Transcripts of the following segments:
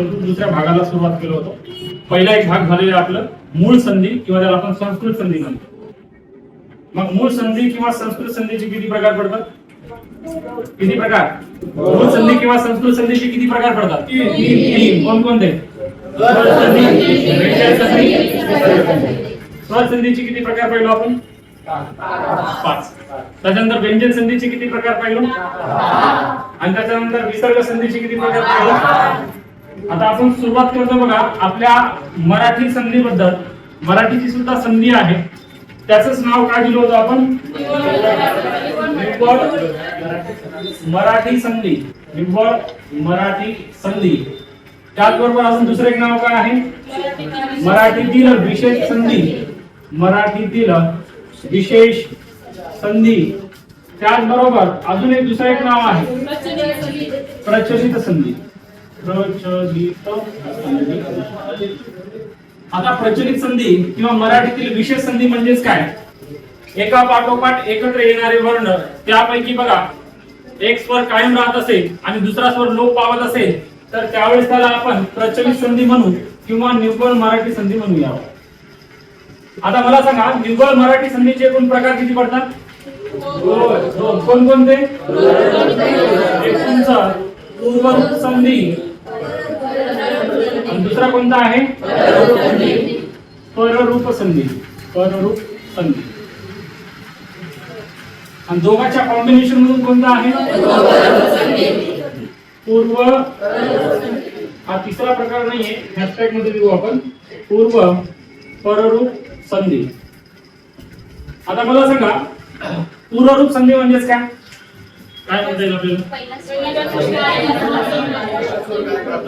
मधून दुसऱ्या भागाला सुरुवात केलं होतं. पहिला एक भाग झालेला आपलं मूळ संधी किंवा त्याला आपण संस्कृत संधी म्हणतो. मग मूळ संधी किंवा संस्कृत संधीचे किती प्रकार पडतात? किती प्रकार? मूळ संधी किंवा संस्कृत संधीचे किती प्रकार पडतात? व्यंजन संधी, स्वर संधीचे किती प्रकार पाहिलो आपण? पाच. त्याच्यानंतर व्यंजन संधीचे किती प्रकार पाहिलो? आणि त्याच्यानंतर विसर्ग संधीचे किती प्रकार पाहिलो? आता आपण सुरुवात करतो बघा आपल्या मराठी संधीबद्दल. मराठीची सुद्धा संधी आहे. त्याच नाव काय दिलं होतं आपण? निव्वळ मराठी संधी. निव्वळ मराठी संधी. त्याचबरोबर अजून दुसरं एक नाव काय आहे? मराठीतील विशेष संधी. मराठीतील विशेष संधी. त्याचबरोबर अजून एक दुसरं एक नाव आहे. प्रचलित संधी. प्रचलित संधी आता प्रचलित संधी किंवा मराठीतील विशेष संधी म्हणजेच काय? एका पाठोपाठ एकत्र येणारे वर्ण त्यापैकी बघा एक स्वर कायम राहत असेल आणि दुसरा स्वर लोप पावत असेल तर त्यावेळेस त्याला आपण प्रचलित संधी म्हणू किंवा निव्वळ मराठी संधी म्हणूया. आता मला सांगा निव्वळ मराठी संधीचे एकूण प्रकार किती पडतात? कोणकोणते? पूर्वरूप संधी आणि दुसरा कोणता आहे? पररूप संधी पररूप संधी आणि दोघांच्या कॉम्बिनेशन मधून कोणता आहे? पूर्व. हा तिसरा प्रकार नाहीये. हॅशटॅगमध्ये देऊ आपण. पूर्व पररूप संधी आता मला सांगा पूर्वरूप संधी म्हणजेच काय? काय म्हणता येईल आपल्याला?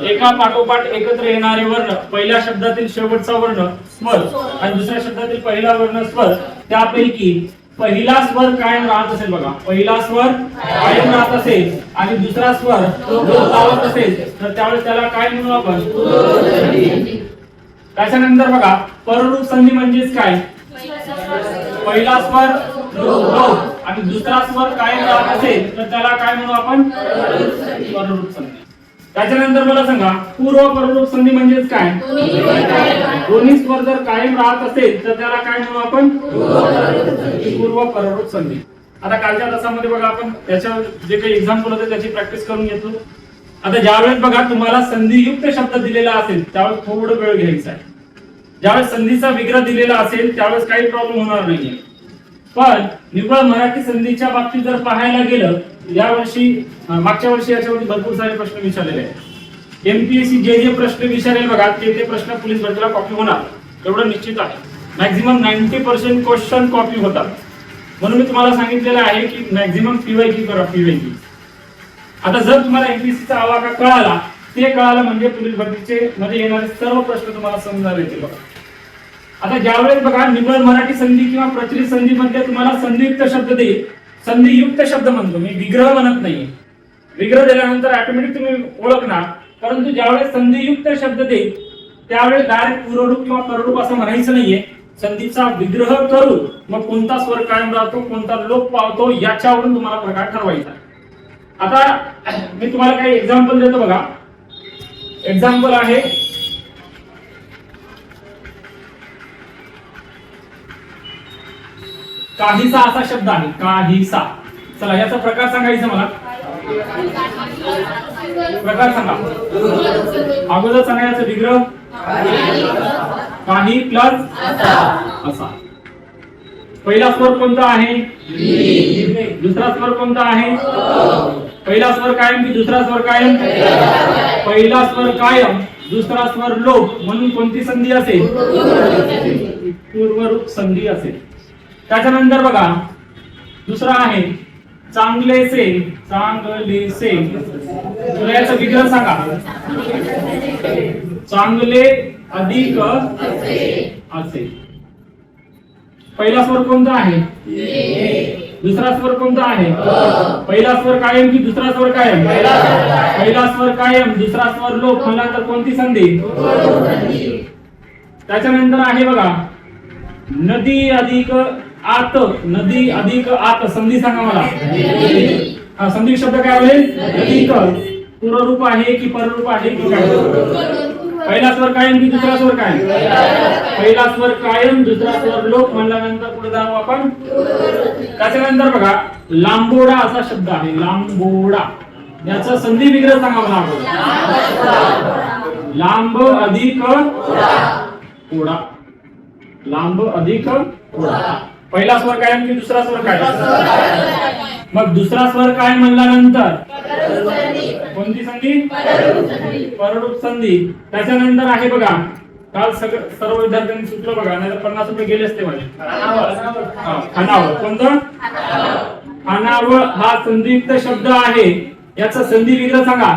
एका पाठोपाठ एकत्र येणारे वर्ण पहिल्या शब्दातील शेवटचा वर्ण स्वर आणि दुसऱ्या शब्दातील पहिला वर्ण स्वर त्यापैकी पहिला स्वर कायम राहत असेल बघा. पहिला स्वर कायम राहत असेल आणि दुसरा स्वर तो लावत असेल तर त्यावेळेस त्याला काय म्हणू आपण? त्याच्यानंतर बघा पररूप संधी म्हणजेच काय? पहिला स्वर आणि दुसरा स्वर कायम राहत असेल तर त्याला काय म्हणू आपण? पररूप संधी. त्याच्यानंतर मला सांगा पूर्व पररूप संधी म्हणजेच काय? दोन्ही स्वर जर कायम राहत असेल तर त्याला काय म्हणू आपण? पूर्व पररूप संधी. आता कालच्या तासामध्ये बघा आपण त्याच्या जे काही एक्झाम्पल होते त्याची प्रॅक्टिस करून घेतो. आता ज्यावेळेस बघा तुम्हाला संधियुक्त शब्द दिलेला असेल त्यावेळेस थोडं वेळ घ्यायचा आहे. ज्यावेळेस संधीचा विग्रह दिलेला असेल त्यावेळेस काही प्रॉब्लेम होणार नाहीये. पण निव्वळ मराठी संधीच्या बाबतीत जर पाहायला गेलं या वर्षी मागच्या वर्षी याच्यावरती भरपूर सारे प्रश्न विचारलेले आहेत. एमपीएससी जे जे प्रश्न विचारेल बघा ते ते प्रश्न पोलीस भरतीला कॉपी होणार. एवढं निश्चित आहे. Maximum ninety percent question copy होतात. म्हणून मी तुम्हाला सांगितलेलं आहे की मॅक्झिमम पीवायकी करा पीवायकी आता जर तुम्हाला एमपीएससी चा आवाका कळाला ते कळालं म्हणजे पोलीस भरतीचे मध्ये येणारे सर्व प्रश्न तुम्हाला समजणार येतील बघा. आता ज्यावेळेस बघा निव्वळ मराठी संधी किंवा प्रचलित संधी मध्ये तुम्हाला संधियुक्त शब्द देईल संधियुक्त शब्द म्हणतो. मी विग्रह म्हणत नाही विग्रह दिल्यानंतर ऑटोमॅटिक तुम्ही ओळखणार. परंतु ज्यावेळेस संधियुक्त शब्द देईल त्यावेळेस डायरेक्ट पूर्वरूप किंवा पररूप असं म्हणायचं नाहीये. संधीचा विग्रह करून मग कोणता स्वर कायम राहतो कोणता लोप पावतो याच्यावरून तुम्हाला प्रकार ठरवायचा आता मी तुम्हाला काही एक्झाम्पल देतो बघा. एक्झाम्पल आहे काहीसा असा शब्द आहे काहीसा. चला याचा प्रकार सांगायचा मला. प्रकार सांगा. अगोदर सांगायचं विग्रह. काही प्लस असा. पहिला स्वर कोणता आहे? दुसरा स्वर कोणता आहे? पहिला स्वर कायम की दुसरा स्वर कायम? पहिला स्वर कायम दुसरा स्वर लोप म्हणून कोणती संधी असेल? पूर्वरूप संधी असेल. त्याच्यानंतर बघा दुसरा आहे चांगलेसे चांगलेसे. तुला याचं विग्रह सांगा. चांगले अधिक असे. पहिला स्वर कोणता आहे? दुसरा स्वर कोणता आहे? पहिला स्वर कायम की दुसरा स्वर कायम? पहिला स्वर कायम दुसरा स्वर लोप. म्हणला तर कोणती संधी? त्याच्यानंतर आहे बघा नदी अधिक आत नदी अधिक आत. संधी सांगा मला. हा संधी शब्द काय होईल? अधिक. पूर्वरूप आहे की पररूप आहे? की काय? पहिला स्वर कायम की दुसरा स्वर कायम पहिला स्वर कायम दुसरा स्वर लोक म्हणल्यानंतर पुढे जाऊ आपण. त्याच्यानंतर बघा लांबोडा असा शब्द आहे. लांबोडा. याचा संधी विग्रह सांगा मला लांब अधिक ओढा लांब अधिक ओढा पहिला स्वर काय की दुसरा स्वर काय? मग दुसरा स्वर काय म्हणल्यानंतर? कोणती संधी? पररूप संधी. त्याच्यानंतर आहे बघा काल सगळं सर्व विद्यार्थ्यांनी सुचलं बघा नाही पन्नास रुपये गेले असते माझे. हा, खानावळ कोणतं? खानावळ हा संधियुक्त शब्द आहे. याचा संधी विग्रह सांगा.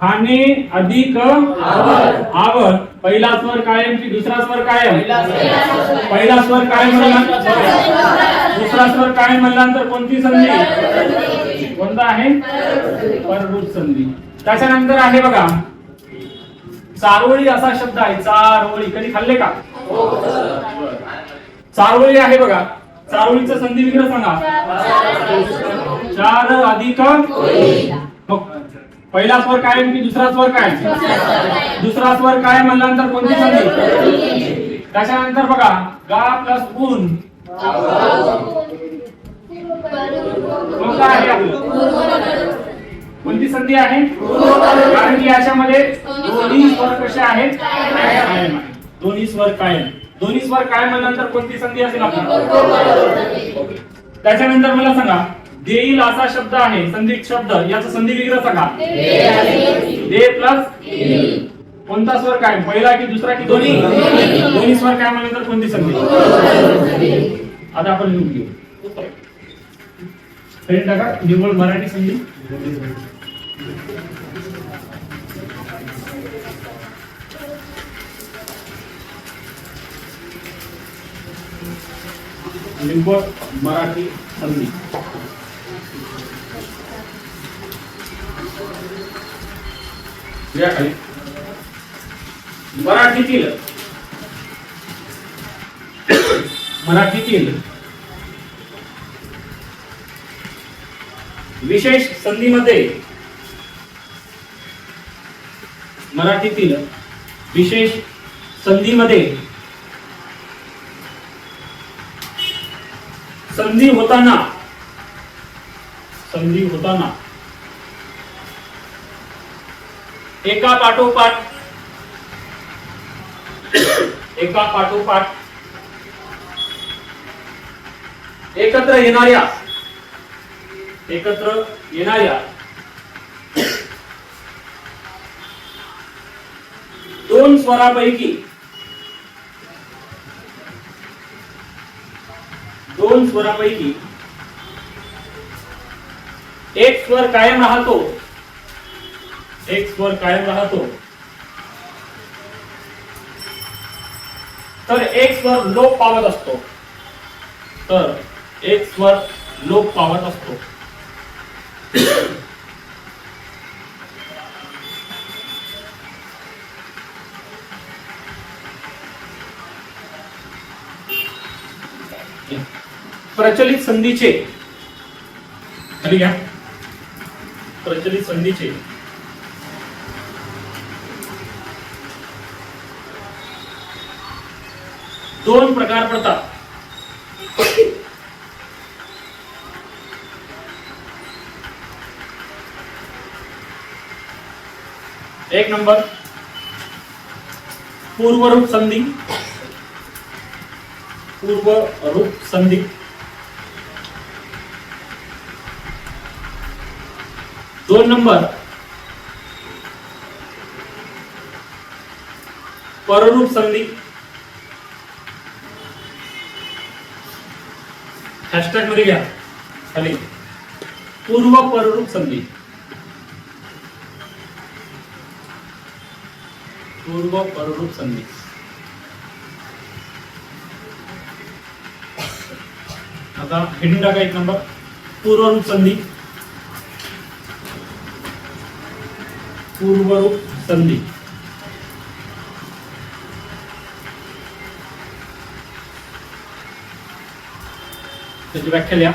खाणे अधिक आवड. पहिला स्वर कायम की दुसरा स्वर कायम? पहिला स्वर कायम. म्हणल्यानंतर दुसरा स्वर कायम. म्हणल्यानंतर कोणती संधी? कोणता आहे? पररूप संधी. त्याच्यानंतर आहे बघा. चारोळी असा शब्द आहे. चारोळी. कधी खाल्ले का? चारोळी आहे बघा. चारोळीचा संधी विग्रह सांगा. चार अधिक पहिला स्वर कायम की दुसरा स्वर काय? दुसरा स्वर काय म्हणल्यानंतर कोणती संधी? त्याच्यानंतर बघा गा प्लस ऊन. काय आहे? आपलं कोणती संधी आहे? कारण की याच्यामध्ये दोन्ही स्वर कसे आहेत. दोन्ही स्वर कायम. दोन्ही स्वर कायम म्हणल्यानंतर कोणती संधी असेल आपल्याला? त्याच्यानंतर मला सांगा देईल असा शब्द आहे. संधी शब्द. याचा संधी विग्रह सांगा. दे प्लस कोणता स्वर काय? पहिला की दुसरा की दोन्ही? दोन्ही. स्वर काय म्हणल्यानंतर कोणती संधी? आता आपण लिहून घेऊ. टाका. निव्वळ मराठी संधी. निव्वळ मराठी संधी. या खाली. मराठीतील मराठीतील विशेष संधीमध्ये मराठीतील विशेष संधीमध्ये संधी होताना. संधी होताना. एका पाठोपाठ. एका पाठोपाठ. एकत्र येणाऱ्या. एकत्र येणाऱ्या. दोन स्वरापैकी. दोन स्वरापैकी. एक स्वर कायम राहतो. एक स्वर कायम राहतो. तर एक स्वर लोप पावत असतो. तर एक स्वर लोप पावत असतो. प्रचलित संधीचे. घ्या. प्रचलित संधीचे. दोन प्रकार पडतात. एक नंबर. पूर्वरूप संधी. पूर्वरूप संधी. दोन नंबर. पररूप संधी. हॅशटॅगमध्ये घ्या. खाली. पूर्व पररूप संधी. पूर्व पररूप संधी. आता हेडिंग टाका एक नंबर पूर्वरूप संधी. पूर्वरूप संधी. त्याची व्याख्या लिहा.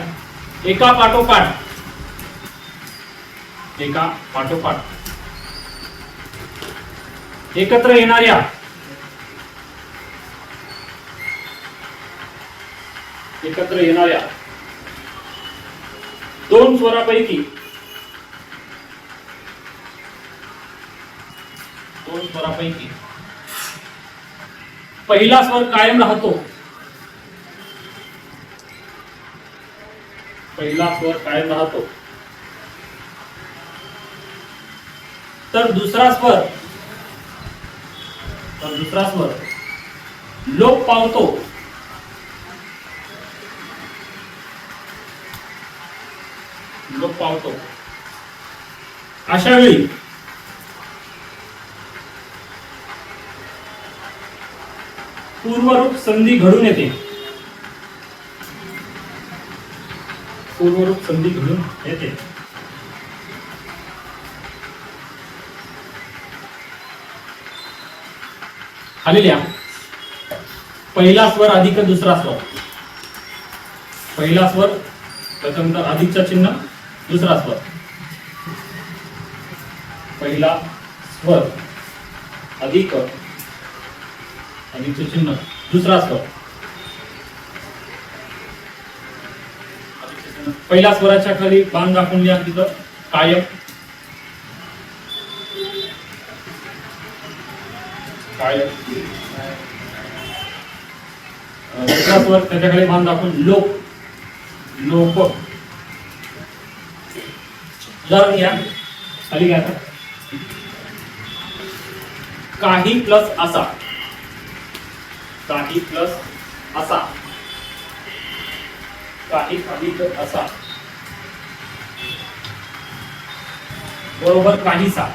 एका पाठोपाठ. एका पाठोपाठ. एकत्र येणाऱ्या एकत्र येणाऱ्या दोन स्वरापैकी दोन स्वरापैकी पहिला स्वर कायम राहतो. पहिला स्वर कायम राहतो तर दुसरा स्वर. तर दुसरा स्वर. लोप पावतो. लोप पावतो. अशा वेळी पूर्वरूप संधी घडून येते. पूर्वरूप संधी घडून येते. खाली पहिला स्वर अधिक दुसरा स्वर. पहिला स्वर त्याच्यानंतर अधिकचा चिन्ह दुसरा स्वर. पहिला स्वर अधिक अधिकचं चिन्ह दुसरा स्वर अधिकचे चिन्ह. पहिल्या स्वराच्या खाली बाण दाखवून द्या तिथं. कायम. कायम. दुसरा स्वर त्याच्या बाण दाखवून लोक लोक उदाहरण घ्या. खाली घ्या काही प्लस असा. काही प्लस असा. काही अधिक असा. बरोबर काहीसा.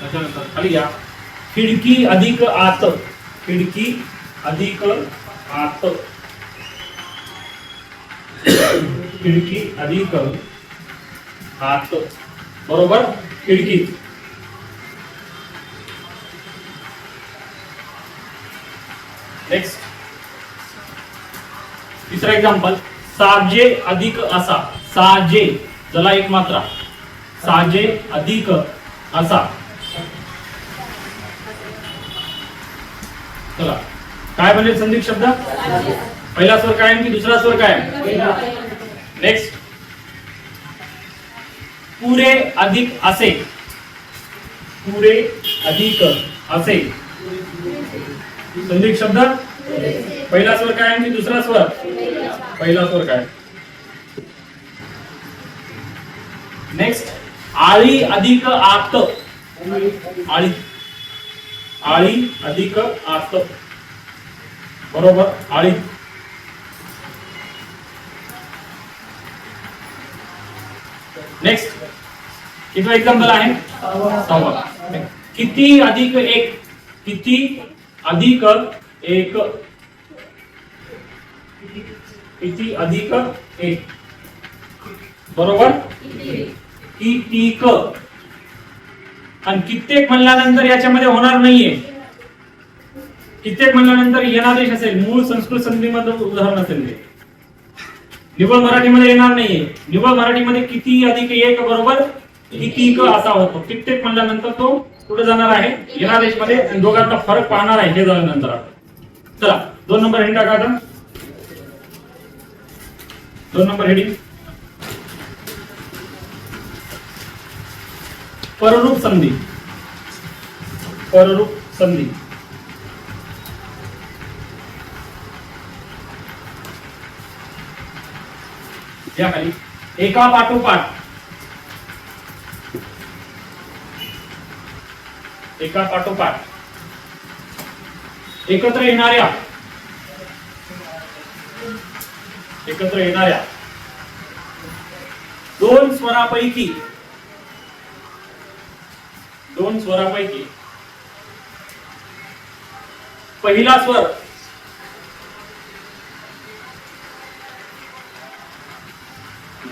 त्याच्यानंतर खाली घ्या खिडकी अधिक आत. खिडकी अधिक आत. खिडकी अधिक आत. बरोबर? खिडकी. नेक्स्ट तिसरा एक्झाम्पल साजे अधिक असा साजे जला एक मात्रा. साजे अधिक असा. चला. काय म्हणजे संधिक शब्द? पहिला स्वर काय की दुसरा स्वर काय? नेक्स्ट पुरे अधिक असे. पुरे अधिक असे. संधिक शब्द पहिला स्वर काय आणि दुसरा स्वर? पहिला स्वर काय? नेक्स्ट आळी अधिक आत आळी. आळी अधिक आत बरोबर? आळी. नेक्स्ट किती एक्झाम्पल आहे. किती अधिक एक? किती? अधिक एक. किती अधिक एक? बरोबर? कितीक? आणि कित्येक म्हणल्यानंतर याच्यामध्ये होणार नाहीये. कित्येक म्हणल्यानंतर यनादेश असेल. मूळ संस्कृत संधीमध्ये उदाहरण असेल ते. निवळ मराठीमध्ये येणार नाहीये. निवळ मराठीमध्ये किती अधिक एक? बरोबर? कितीक? असा होतो. कित्येक म्हणल्यानंतर तो कुठे जाणार आहे? यनादेशमध्ये दोघांचा फरक पाहणार आहे. हे झाल्यानंतर चला दोन नंबर हेडिंग टाका दोन नंबर हेडिंग पररूप संधी. पररूप संधी. या खाली. एका पाठोपाठ. एका पाठोपाठ एकत्र येणाऱ्या. एकत्र येणाऱ्या. दोन स्वरापैकी. दोन स्वरापैकी. पहिला स्वर.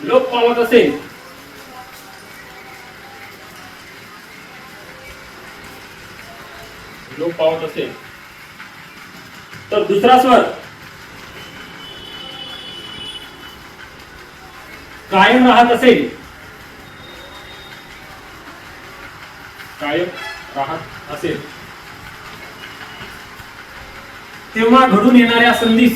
लोप पावत असेल. लोप पावत असेल. तर दुसरा स्वर. कायम राहत असेल. कायम राहत असेल. तेव्हा घडून येणाऱ्या संधी.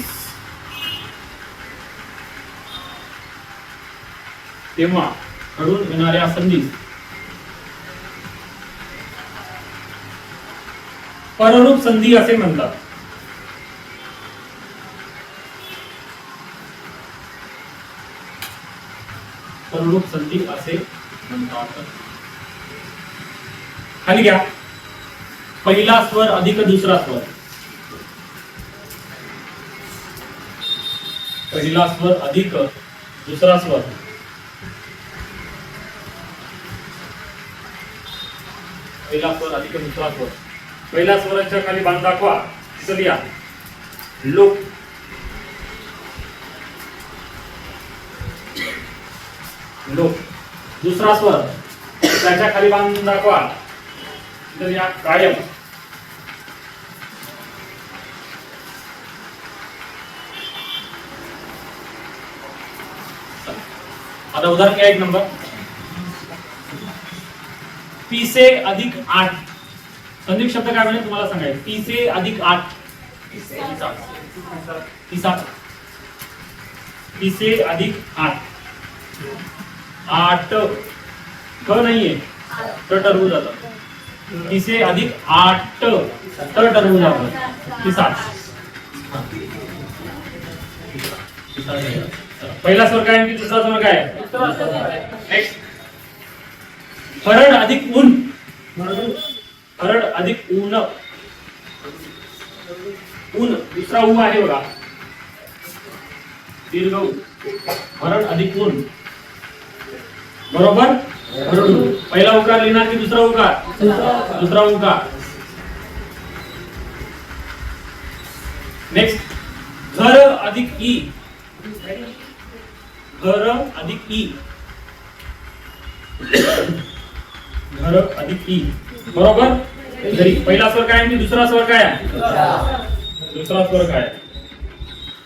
तेव्हा घडून येणाऱ्या संधी. पररूप संधी असे म्हणतात. पररूप संधी असे म्हणतात. खाली घ्या. पहिला स्वर अधिक दुसरा स्वर. पहिला स्वर अधिक दुसरा स्वर. पहिला स्वर अधिक दुसरा स्वर. पहिल्या स्वराच्या खाली बांध दाखवा. तिथं लिहा. लोक. लोक. दुसरा स्वर. त्याच्याखाली बांध दाखवा. तर या कायम. आता उदाहरण घ्या एक नंबर. पी से अधिक आठ. संदीप शब्द काय म्हणजे तुम्हाला सांगायचं. पी से अधिक आठ. तिसा पी से अधिक आठ. आठ. क नाहीये. ट टरवू जातं. पी से अधिक आठ. ट टरवू जातं. तिसा पहिला स्वर काय आणि दुसरा स्वर काय? नेक्स्ट हरड अधिक ऊन. हरड अधिक ऊन. ऊन दुसरा ऊ आहे बघा. दीर्घ ऊ. हरड अधिक ऊन. बरोबर? पहिला उकार लिहिणार की दुसरा उकार? दुसरा उकार. नेक्स्ट घर अधिक ई. घर अधिक ई. घर अधिक ई. बरोबर? तरी पहिला स्वर काय आणि दुसरा स्वर काय आहे? दुसरा स्वर काय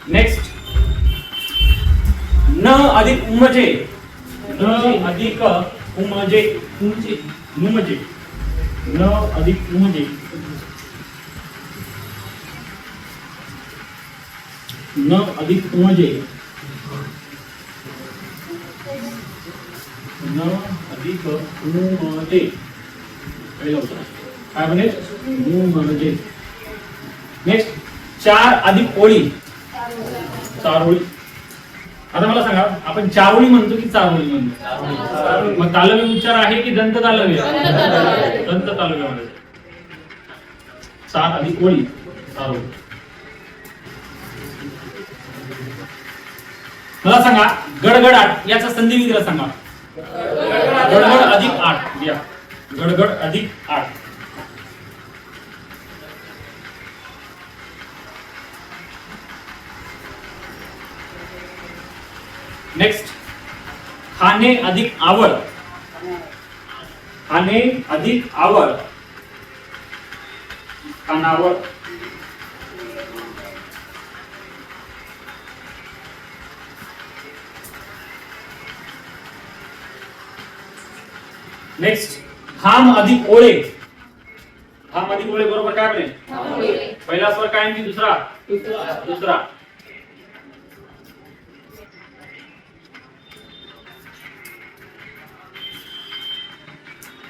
नेक्स्ट न अधिक उमजे. न अधिक उमजे उमजे. उमजे. न अधिक उमजे. न अधिक उमजे. न अधिक उमजे. उमजे नेक्स्ट चार अधिक ओळी. चार ओळी आता मला सांगा आपण चारोळी म्हणतो की चारोळी म्हणतो? मग तालव्य उच्चार आहे की दंत तालव्य दंत तालव्यमध्ये सात अधिक ओळी. चारोळी. मला सांगा गडगड आठ याचा संधी विग्रह सांगा गडगड अधिक आठ. या. गडगड अधिक आठ. नेक्स्ट खाणे अधिक आवड. खाणे अधिक आवड. खानावर नेक्स्ट खांब अधिक ओळे. खांब अधिक ओळे बरोबर काय बने पहिला स्वर काय आणि दुसरा? दुसरा.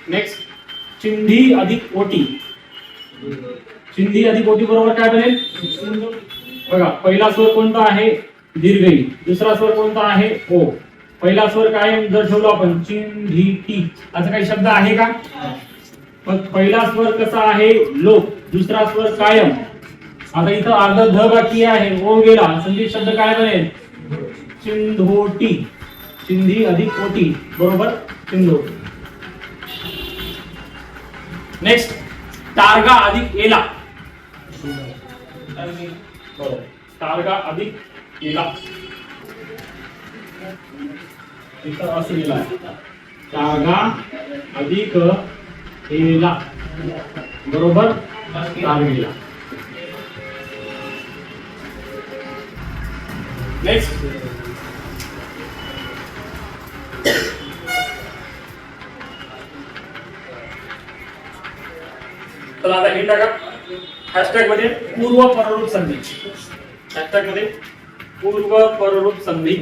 नेक्स्ट चिंधी अधिक ओटी. चिंधी अधिक ओटी बरोबर काय बनेल बघा पहिला स्वर कोणता आहे? दीर्घई. दुसरा स्वर कोणता आहे? ओ. पहिला स्वर काय जर ठेवलो आपण चिंधी टी असा काही शब्द आहे का? मग पहिला स्वर कसा आहे? लोक दुसरा स्वर कायम. आता इथं अर्धा ध बाकी आहे ओ गेला. संधी शब्द काय बनेल? चिंधोटी चिंधी अधिक ओटी बरोबर? चिंधोटी नेक्स्ट तारगा अधिक एला. हो. तारगा अधिक एला. इथं असं जागा अधिक हेला बरोबर? तारविला आता पूर्व पररूप संधी. हॅशटॅगमध्ये पूर्व पररूप संधी.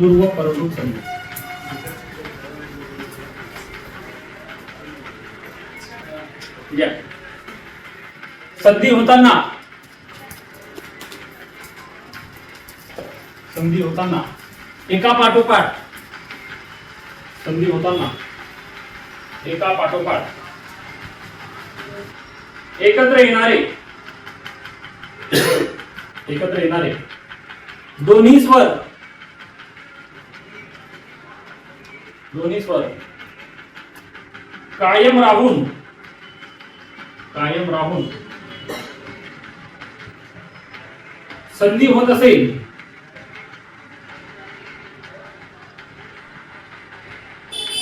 पूर्व पररूप संधी. संधी होताना. संधी होताना. एका पाठोपाठ. संधी होताना. एका पाठोपाठ. एकत्र येणारे. एकत्र येणारे. दोन्ही स्वर दोन्ही स्वर कायम राहून. कायम राहून. संधी होत असेल.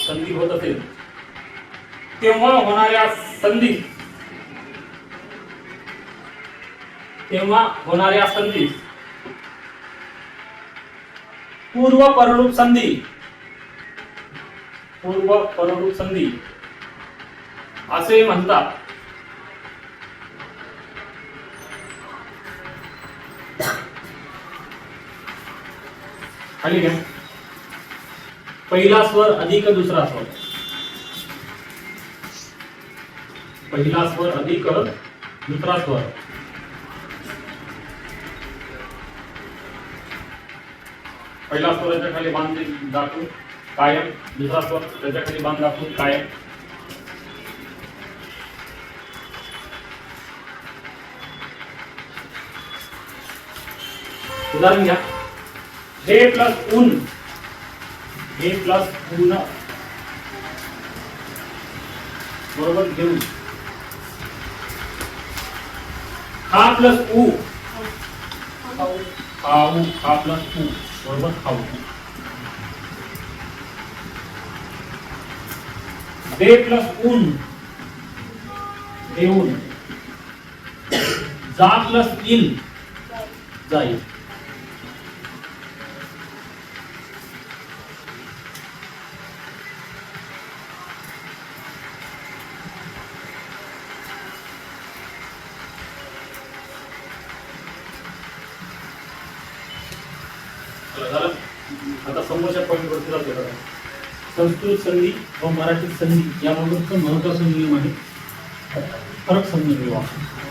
संधी होत असेल. तेव्हा होणाऱ्या संधी. तेव्हा होणाऱ्या संधी. पूर्व पररूप संधी. पूर्व पररूप संधी. असे म्हणतात. खाली घ्या. पहिला स्वर अधिक दुसरा स्वर. पहिला स्वर अधिक दुसरा स्वर. पहिला स्वर खाली बांध दाखवून. कायम दुसरा स्वर बाँध कायम. उदाहरण घ्या. हे प्लस उन हे प्लस उन बरोबर घेऊन. हा प्लस खाऊ. हा प्लस उ बरोबर खाऊ. दे प्लस उन देऊन जा प्लस इन जाईल झालं. आता समोरच्या पॉईंट वरती संस्कृत संधी. व मराठी संधी याबाबतचा महत्त्वाचा नियम आहे. फरक समजून घेऊ आपण.